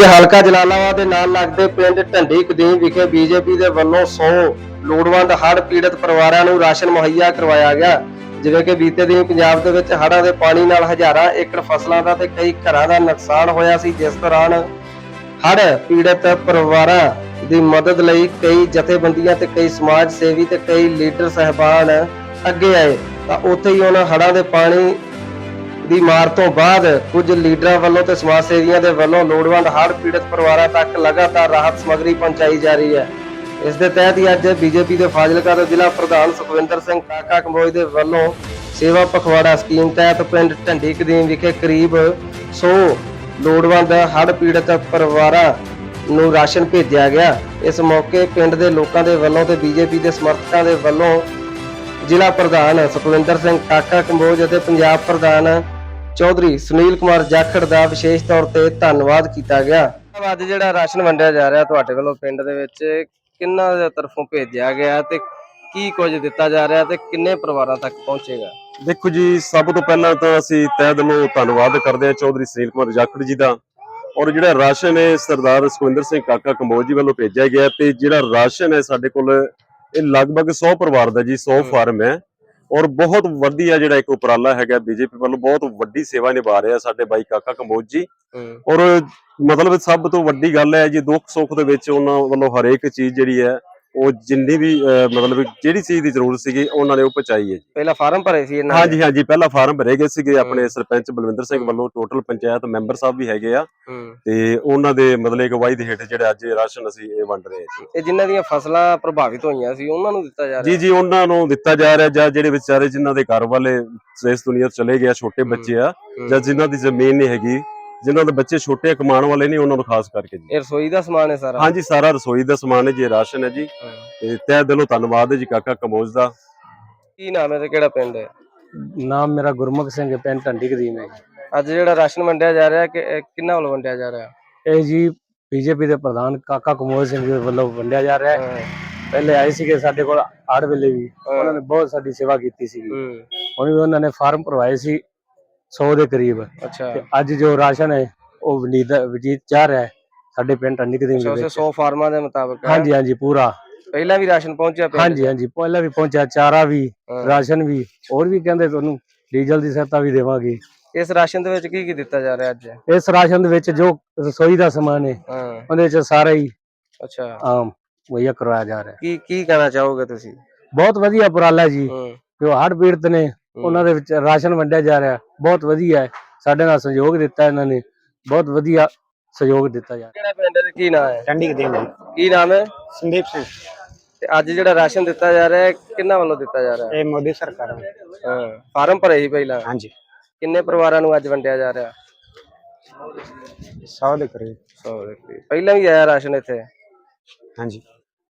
ਅੱਜ ਹਲਕਾ ਜਲਾਲਾਬਾਦ ਦੇ ਨਾਲ ਲੱਗਦੇ ਪਿੰਡ ਢੰਡੀ ਕਦੀਮ ਵਿਖੇ ਬੀਜੇਪੀ ਦੇ ਵੱਲੋਂ 100 ਲੋੜਵੰਦ ਹੜ੍ਹ ਪੀੜਤ ਪਰਿਵਾਰਾਂ ਨੂੰ ਰਾਸ਼ਨ ਮੁਹੱਈਆ ਕਰਵਾਇਆ ਗਿਆ, ਜਿਵੇਂ ਕਿ ਬੀਤੇ ਦਿਨ ਪੰਜਾਬ ਦੇ ਵਿੱਚ ਹੜ੍ਹਾਂ ਦੇ ਪਾਣੀ ਨਾਲ ਹਜ਼ਾਰਾਂ ਏਕੜ ਫਸਲਾਂ ਦਾ ਤੇ ਕਈ ਘਰਾਂ ਦਾ ਨੁਕਸਾਨ ਹੋਇਆ ਸੀ, ਜਿਸ ਦੌਰਾਨ ਹੜ੍ਹ ਪੀੜਤ ਪਰਿਵਾਰਾਂ ਦੀ ਮਦਦ ਲਈ ਕਈ ਜਥੇਬੰਦੀਆਂ ਤੇ ਕਈ ਸਮਾਜ ਸੇਵੀ ਤੇ ਕਈ ਲੀਡਰ ਸਹਿਬਾਨ ਅੱਗੇ ਆਏ। ਤਾਂ ਉੱਥੇ ਹੀ ਉਹਨਾਂ ਹੜ੍ਹਾਂ ਦੇ ਪਾਣੀ ਦੀ ਮਾਰ ਤੋਂ ਬਾਅਦ ਕੁਝ ਲੀਡਰਾਂ ਵੱਲੋਂ ਤੇ ਸਮਾਜ ਸੇਵੀਆਂ ਦੇ ਵੱਲੋਂ ਲੋੜਵੰਦ ਹੜ੍ਹ ਪੀੜਤ ਪਰਿਵਾਰਾਂ ਤੱਕ ਲਗਾਤਾਰ ਰਾਹਤ ਸਮੱਗਰੀ ਪਹੁੰਚਾਈ ਜਾ ਰਹੀ ਹੈ। ਇਸ ਦੇ ਤਹਿਤ ਹੀ ਅੱਜ ਬੀਜੇਪੀ ਦੇ ਫਾਜ਼ਿਲਕਾ ਦੇ ਜ਼ਿਲ੍ਹਾ ਪ੍ਰਧਾਨ ਸੁਖਵਿੰਦਰ ਸਿੰਘ ਕਾਕਾ ਕੰਬੋਜ ਦੇ ਵੱਲੋਂ ਸੇਵਾ ਪਖਵਾੜਾ ਸਕੀਮ ਤਹਿਤ ਪਿੰਡ ਢੰਡੀ ਕਦੀਮ ਵਿਖੇ ਕਰੀਬ 100 ਲੋੜਵੰਦ ਹੜ੍ਹ ਪੀੜਤ ਪਰਿਵਾਰਾਂ ਨੂੰ ਰਾਸ਼ਨ ਭੇਜਿਆ ਗਿਆ। ਇਸ ਮੌਕੇ ਪਿੰਡ ਦੇ ਲੋਕਾਂ ਦੇ ਵੱਲੋਂ ਤੇ ਬੀਜੇਪੀ ਦੇ ਸਮਰਥਕਾਂ ਦੇ ਵੱਲੋਂ ਜ਼ਿਲ੍ਹਾ ਪ੍ਰਧਾਨ ਸੁਖਵਿੰਦਰ ਸਿੰਘ ਕਾਕਾ ਕੰਬੋਜ ਅਤੇ ਪੰਜਾਬ ਪ੍ਰਧਾਨ ਚੌਧਰੀ ਸੁਨੀਲ ਕੁਮਾਰ ਜਾਖੜ ਦਾ ਵਿਸ਼ੇਸ਼ ਤੌਰ ਤੇ ਧੰਨਵਾਦ ਕੀਤਾ ਗਿਆ। ਅੱਜ ਜਿਹੜਾ ਰਾਸ਼ਨ ਵੰਡਿਆ ਜਾ ਰਿਹਾ ਤੁਹਾਡੇ ਵੱਲੋਂ ਪਿੰਡ ਦੇ ਵਿੱਚ ਕਿੰਨਾ ਦੇ ਤਰਫੋਂ ਭੇਜਿਆ ਗਿਆ ਤੇ ਕੀ ਕੁਝ ਦਿੱਤਾ ਜਾ ਰਿਹਾ ਤੇ ਕਿੰਨੇ ਪਰਿਵਾਰਾਂ ਤੱਕ ਪਹੁੰਚੇਗਾ? ਦੇਖੋ ਜੀ ਸਭ ਤੋਂ ਪਹਿਲਾਂ ਤਾਂ ਅਸੀਂ ਤਹਿ ਦਿਲੋਂ ਧੰਨਵਾਦ ਕਰਦੇ ਹਾਂ ਚੌਧਰੀ ਸੁਨੀਲ ਕੁਮਾਰ ਜਾਖੜ ਜੀ ਦਾ। ਔਰ ਜਿਹੜਾ ਰਾਸ਼ਨ ਹੈ ਸਰਦਾਰ ਸੁਖਵਿੰਦਰ ਸਿੰਘ ਕਾਕਾ ਕੰਬੋਜ ਜੀ ਵੱਲੋਂ ਭੇਜਿਆ ਗਿਆ ਤੇ ਜਿਹੜਾ ਰਾਸ਼ਨ ਹੈ ਸਾਡੇ ਕੋਲ ਇਹ ਲਗਭਗ 100 ਪਰਿਵਾਰ ਦਾ ਜੀ 100 ਫਾਰਮ ਹੈ। ਔਰ ਬਹੁਤ ਵਧੀਆ ਜਿਹੜਾ ਇੱਕ ਉਪਰਾਲਾ ਹੈਗਾ ਬੀਜੇਪੀ ਵੱਲੋਂ ਬਹੁਤ ਵੱਡੀ ਸੇਵਾ ਨਿਭਾ ਰਿਹਾ ਸਾਡੇ ਬਾਈ ਕਾਕਾ ਕੰਬੋਜ ਜੀ। ਔਰ ਮਤਲਬ ਸਭ ਤੋਂ ਵੱਡੀ ਗੱਲ ਹੈ ਜੀ ਦੁੱਖ ਸੁੱਖ ਦੇ ਵਿੱਚ ਉਹਨਾਂ ਵੱਲੋਂ ਹਰੇਕ ਚੀਜ਼ ਜਿਹੜੀ ਹੈ ਉਹ ਜਿੰਨੀ ਵੀ ਮਤਲਬ ਜਿਹੜੀ ਚੀਜ਼ ਦੀ ਜ਼ਰੂਰਤ ਸੀਗੀ ਉਹਨਾਂ ਨੇ ਉਹ ਪਹੁੰਚਾਈ ਹੈ ਜੀ। ਪਹਿਲਾਂ ਫਾਰਮ ਭਰੇ ਸੀ ਇਹਨਾਂ ਹਾਂਜੀ ਹਾਂਜੀ ਪਹਿਲਾ ਫਾਰਮ ਭਰੇ ਗਏ ਸੀਗੇ ਆਪਣੇ ਸਰਪੰਚ ਬਲਵਿੰਦਰ ਸਿੰਘ ਵੱਲੋਂ ਟੋਟਲ ਪੰਚਾਇਤ ਮੈਂਬਰ ਸਾਹਿਬ ਵੀ ਹੈਗੇ ਆ। ਤੇ ਉਹਨਾਂ ਦੇ ਮਤਲਬ ਅਗਵਾਈ ਦੇ ਹੇਠ ਜਿਹੜਾ ਅੱਜ ਰਾਸ਼ਨ ਅਸੀਂ ਇਹ ਵੰਡ ਰਹੇ ਹਾਂ ਇਹ ਜਿਨ੍ਹਾਂ ਦੀਆਂ ਫਸਲਾਂ ਪ੍ਰਭਾਵਿਤ ਹੋਈਆਂ ਸੀ ਉਹਨਾਂ ਨੂੰ ਦਿੱਤਾ ਜਾ ਜੀ ਰਿਹਾ? ਜੀ ਉਹਨਾਂ ਨੂੰ ਦਿੱਤਾ ਜਾ ਰਿਹਾ ਜਾਂ ਜਿਹੜੇ ਵਿਚਾਰੇ ਜਿਨ੍ਹਾਂ ਦੇ ਘਰ ਵਾਲੇ ਇਸ ਦੁਨੀਆ ਤੋਂ ਚਲੇ ਗਏ ਛੋਟੇ ਬੱਚੇ ਆ ਜਾਂ ਜਿਨ੍ਹਾਂ ਦੀ ਜ਼ਮੀਨ ਨਹੀਂ ਹੈਗੀ ਜਿਨ੍ਹਾਂ ਦੇ ਬੱਚੇ ਛੋਟੇ ਕਮਾਉਣ ਵਾਲੇ ਨਹੀਂ ਉਹਨਾਂ ਨੂੰ ਖਾਸ ਕਰਕੇ ਜੀ। ਇਹ ਰਸੋਈ ਦਾ ਸਮਾਨ ਹੈ ਸਾਰਾ? ਹਾਂਜੀ ਸਾਰਾ ਰਸੋਈ ਦਾ ਸਮਾਨ ਹੈ ਜੀ ਰਾਸ਼ਨ ਹੈ ਜੀ। ਹਾਂ। ਤੇ ਤਹਿ ਦਿਲੋਂ ਧੰਨਵਾਦ ਹੈ ਜੀ ਕਾਕਾ ਕਮੋਜ ਦਾ। ਕੀ ਨਾਮ ਹੈ ਤੇ ਕਿਹੜਾ ਪਿੰਡ ਹੈ? ਨਾਮ ਮੇਰਾ ਗੁਰਮੁਖ ਸਿੰਘ ਹੈ ਪਿੰਡ ਢੰਡੀ ਕਦੀਮ ਹੈ ਜੀ। ਅੱਜ ਜਿਹੜਾ ਰਾਸ਼ਨ ਵੰਡਿਆ ਜਾ ਰਿਹਾ ਕਿ ਇਹ ਕਿੰਨਾ ਵੱਲੋਂ ਵੰਡਿਆ ਜਾ ਰਿਹਾ? ਇਹ ਜੀ ਬੀਜੇਪੀ ਦੇ ਪ੍ਰਧਾਨ ਕਾਕਾ ਕਮੋਲ ਸਿੰਘ ਦੇ ਵੱਲੋਂ ਵੰਡਿਆ ਜਾ ਰਿਹਾ ਹੈ। ਹਾਂ। ਪਹਿਲੇ ਆਏ ਸੀਗੇ ਸਾਡੇ ਕੋਲ ਆੜ ਵੇਲੇ ਵੀ ਉਹਨਾਂ ਨੇ ਬਹੁਤ ਸਾਡੀ ਸੇਵਾ ਕੀਤੀ ਸੀਗੀ। ਹੂੰ। ਹੁਣ ਵੀ ਉਹਨਾਂ ਨੇ ਫਾਰਮ ਭਰਵਾਏ ਸੀ 100 ਦੇ ਕਰੀਬ। ਅੱਛਾ। ਤੇ ਅੱਜ ਜੋ ਰਾਸ਼ਨ ਹੈ ਉਹ ਵਨੀਤ ਵਜੀਤ ਜਾ ਰਿਹਾ ਹੈ ਸਾਡੇ ਪਿੰਡ ਅੱਛਾ ਦੇ ਵਿੱਚ। 100 ਫਾਰਮਾਂ ਦੇ ਮੁਤਾਬਕ। ਹਾਂਜੀ ਹਾਂਜੀ ਪੂਰਾ। ਪਹਿਲਾਂ ਵੀ ਰਾਸ਼ਨ ਪਹੁੰਚਿਆ ਪਿੰਡ ਹਾਂਜੀ ਹਾਂਜੀ ਪਹਿਲਾਂ ਵੀ ਪਹੁੰਚਿਆ ਚਾਰਾ ਵੀ। ਰਾਸ਼ਨ ਵੀ ਹੋਰ ਵੀ ਕਹਿੰਦੇ ਤੁਹਾਨੂੰ ਡੀਜ਼ਲ ਦੀ ਸਹਾਇਤਾ ਵੀ ਦੇਵਾਂਗੇ। ਇਸ ਰਾਸ਼ਨ ਦੇ ਵਿੱਚ ਕੀ ਕੀ ਦਿੱਤਾ ਜਾ ਰਿਹਾ ਅੱਜ? ਇਸ ਰਾਸ਼ਨ ਦੇ ਵਿੱਚ ਜੋ ਰਸੋਈ ਦਾ ਸਮਾਨ ਹੈ ਉਹਦੇ ਵਿੱਚ ਸਾਰਾ ਹੀ ਅੱਛਾ। ਆਮ ਮੁਹੱਈਆ ਕਰਵਾਇਆ ਜਾ ਰਿਹਾ ਕੀ ਕੀ ਕਹਿਣਾ ਚਾਹੋਗੇ ਤੁਸੀਂ? ਬਹੁਤ ਵਧੀਆ ਉਪਰਾਲਾ ਜੀ। ਜੋ ਹੜ੍ਹ ਪੀੜਤ ਨੇ ਉਹਨਾਂ ਦੇ ਵਿੱਚ ਰਾਸ਼ਨ ਵੰਡਿਆ ਜਾ ਰਿਹਾ ਬਹੁਤ ਵਧੀਆ ਹੈ। ਸਾਡੇ ਨਾਲ ਸਹਿਯੋਗ ਦਿੱਤਾ ਇਹਨਾਂ ਨੇ। ਬਹੁਤ ਵਧੀਆ ਸਹਿਯੋਗ ਦਿੱਤਾ ਰਿਹਾ ਕਿਹੜਾ ਪਿੰਡ ਹੈ ਤੇ ਕੀ ਨਾਮ ਹੈ? ਚੰਡੀ ਕਦੀਮ ਜੀ ਕੀ ਨਾਮ ਹੈ? ਸੰਦੀਪ ਸਿੰਘ। ਤੇ ਅੱਜ ਜਿਹੜਾ ਰਾਸ਼ਨ ਦਿੱਤਾ ਜਾ ਰਿਹਾ ਹੈ ਕਿੰਨਾ ਵੱਲੋਂ ਦਿੱਤਾ ਜਾ ਰਿਹਾ ਹੈ? ਇਹ ਮੋਦੀ ਸਰਕਾਰ ਵੱਲੋਂ। ਹਾਂ ਫਾਰਮ ਭਰੇ ਸੀ ਪਹਿਲਾਂ? ਹਾਂਜੀ। ਕਿੰਨੇ ਪਰਿਵਾਰਾਂ ਨੂੰ ਅੱਜ ਵੰਡਿਆ ਜਾ ਰਿਹਾ? 100 ਦੇ ਕਰੀਬ। 100 ਦੇ ਕਰੀਬ। ਪਹਿਲਾਂ ਵੀ ਆਇਆ ਰਾਸ਼ਨ ਇੱਥੇ? ਹਾਂਜੀ।